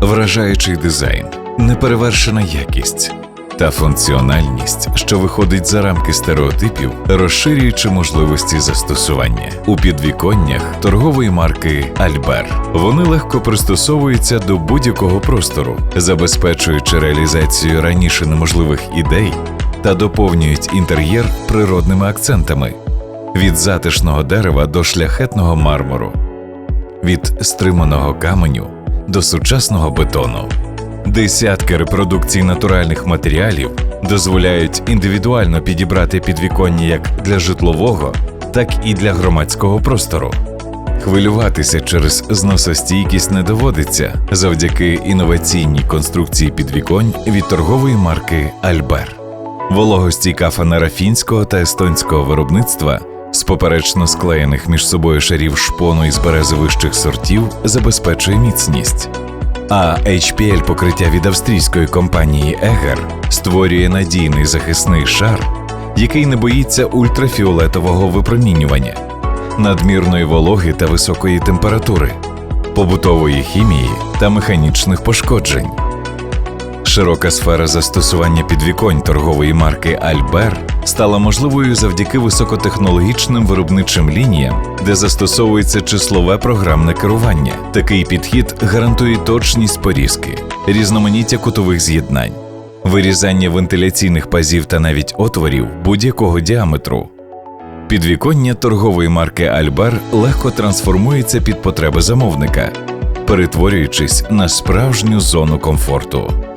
вражаючий дизайн, неперевершена якість та функціональність, що виходить за рамки стереотипів, розширюючи можливості застосування у підвіконнях торгової марки Альбер. Вони легко пристосовуються до будь-якого простору, забезпечуючи реалізацію раніше неможливих ідей та доповнюють інтер'єр природними акцентами від затишного дерева до шляхетного мармуру, від стриманого каменю до сучасного бетону. Десятки репродукцій натуральних матеріалів дозволяють індивідуально підібрати підвіконня як для житлового, так і для громадського простору. Хвилюватися через зносостійкість не доводиться завдяки інноваційній конструкції підвіконь від торгової марки Альбер. Вологостійка фанера фінського та естонського виробництва з поперечно склеєних між собою шарів шпону із берези вищих сортів забезпечує міцність. А HPL покриття від австрійської компанії Eger створює надійний захисний шар, який не боїться ультрафіолетового випромінювання, надмірної вологи та високої температури, побутової хімії та механічних пошкоджень. Широка сфера застосування підвіконь торгової марки Альбер стала можливою завдяки високотехнологічним виробничим лініям, де застосовується числове програмне керування. Такий підхід гарантує точність порізки, різноманіття кутових з'єднань, вирізання вентиляційних пазів та навіть отворів будь-якого діаметру. Підвіконня торгової марки Альбер легко трансформується під потреби замовника, перетворюючись на справжню зону комфорту.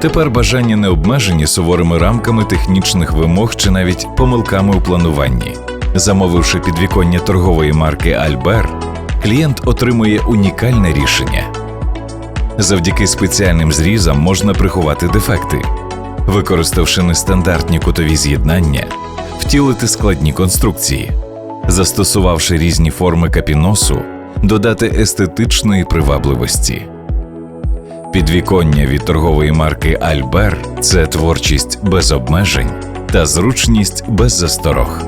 Тепер бажання не обмежені суворими рамками технічних вимог чи навіть помилками у плануванні. Замовивши підвіконня торгової марки Альбер, клієнт отримує унікальне рішення. Завдяки спеціальним зрізам можна приховати дефекти, використавши нестандартні кутові з'єднання, втілити складні конструкції, застосувавши різні форми капіносу, додати естетичної привабливості. Підвіконня від торгової марки Альбер це творчість без обмежень та зручність без засторог.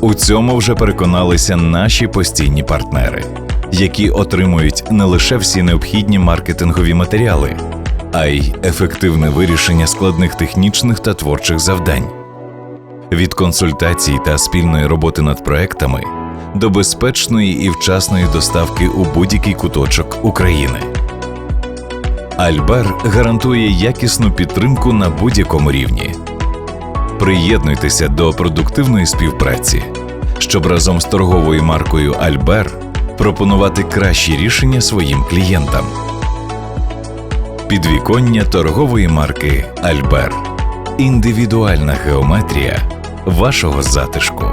У цьому вже переконалися наші постійні партнери, які отримують не лише всі необхідні маркетингові матеріали, а й ефективне вирішення складних технічних та творчих завдань. Від консультацій та спільної роботи над проектами до безпечної і вчасної доставки у будь-який куточок України. Альбер гарантує якісну підтримку на будь-якому рівні. Приєднуйтеся до продуктивної співпраці, щоб разом з торговою маркою Альбер пропонувати кращі рішення своїм клієнтам. Підвіконня торгової марки Альбер. Індивідуальна геометрія вашого затишку.